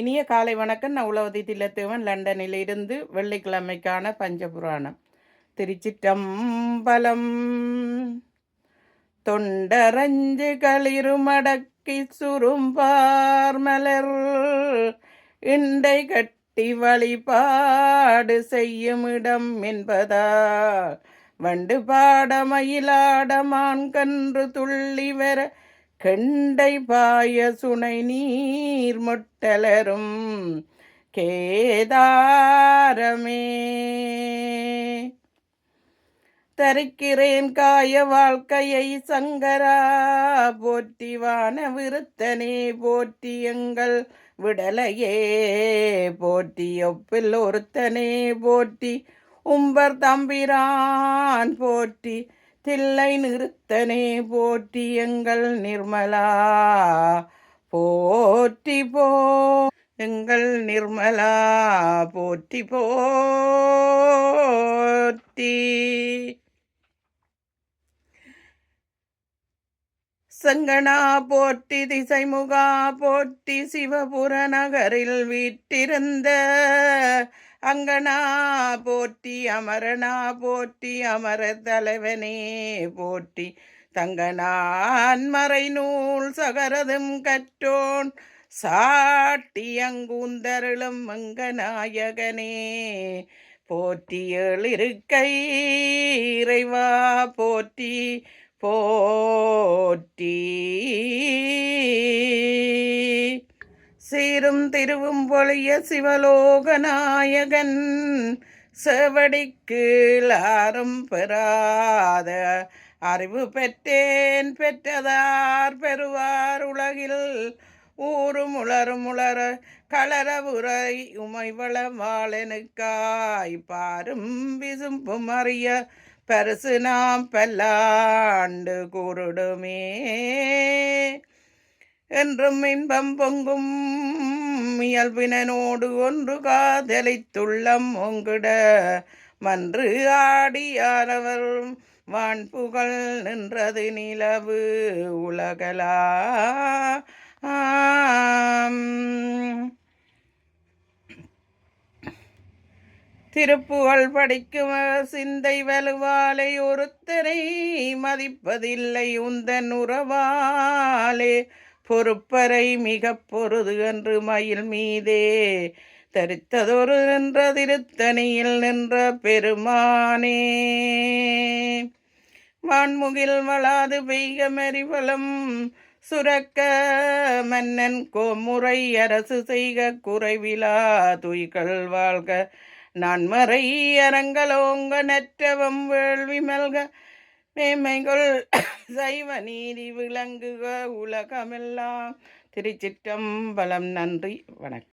இனிய காலை வணக்கம். நான் உளவதி தில்லத்தேவன். லண்டனில் இருந்து வெள்ளிக்கிழமைக்கான பஞ்சபுராணம். திருச்சிற்றம்பலம். தொண்டரஞ்சு களிருமடக்கி சுரும்பார் மலர். இண்டை கட்டி வழிபாடு செய்யும் இடம் என்பதா? வண்டு பாட மயிலாடமான் கன்று துள்ளி வர கெண்டை பாய சுனை நீர் முட்டலரும் கேதாரமே. தரிக்கிறேன் காய வாழ்க்கையை சங்கரா போற்றிவான விருத்தனே போற்றி எங்கள் விடலையே போற்றி ஒப்பில் ஒருத்தனே போற்றி உம்பர் தம்பிரான் போற்றி தில்லை நிறுத்தனே போற்றி எங்கள் நிர்மலா. போற்றி போ எங்கள் நிர்மலா. போற்றி போற்றி. சங்கனா போற்றி திசைமுகா போற்றி சிவபுர நகரில் வீட்டிருந்த அங்கனா போற்றி அமரனா போற்றி அமர தலைவனே போற்றி. தங்கனான் மறை நூல் சகரதும் கற்றோன் சாட்டி அங்கூந்தருளும் மங்கநாயகனே. போற்றி எழிருக்கை இறைவா போற்றி போற்றி. சீரும் திருவும் பொழிய சிவலோகநாயகன். செவடிக்கு ஆறும் பெறாத அறிவு பெற்றேன் பெற்றதார் பெறுவார் உலகில். ஊரும் உளரும் உளர களரவுரை உமைவள வாழனுக்காய் பாரும் விசும்பும் அறிய பரிசு நாம் பல்லாண்டு கூறுடுமே. என்றும் இன்பம் பொங்கும். இயல்பினோடு ஒன்று காதலித்துள்ளம் ஒங்கிட மன்று ஆடியாரவர் வான்புகள் நின்றது நிலவு உலகலா. திருப்புகழ் படிக்கும் சிந்தை வலுவாலை ஒருத்தரை மதிப்பதில்லை உந்தன் உறவாலே. பொறுப்பறை மிக பொருது என்று மயில் மீதே. தரித்ததொரு நின்ற திருத்தணியில் நின்ற பெருமானே. வான்முகில் வளாது பெய்க மெரிவலம் சுரக்க மன்னன் கோமுறை அரசு செய்க குறைவிலா துய்கள் வாழ்க. நான் மறை அரங்கலோங்க நற்றவம் வேள்வி மல்க மேமைகள் சைவ நீதி விளங்குக உலகமெல்லாம். திருச்சிற்றம்பலம் நன்றி. வணக்கம்.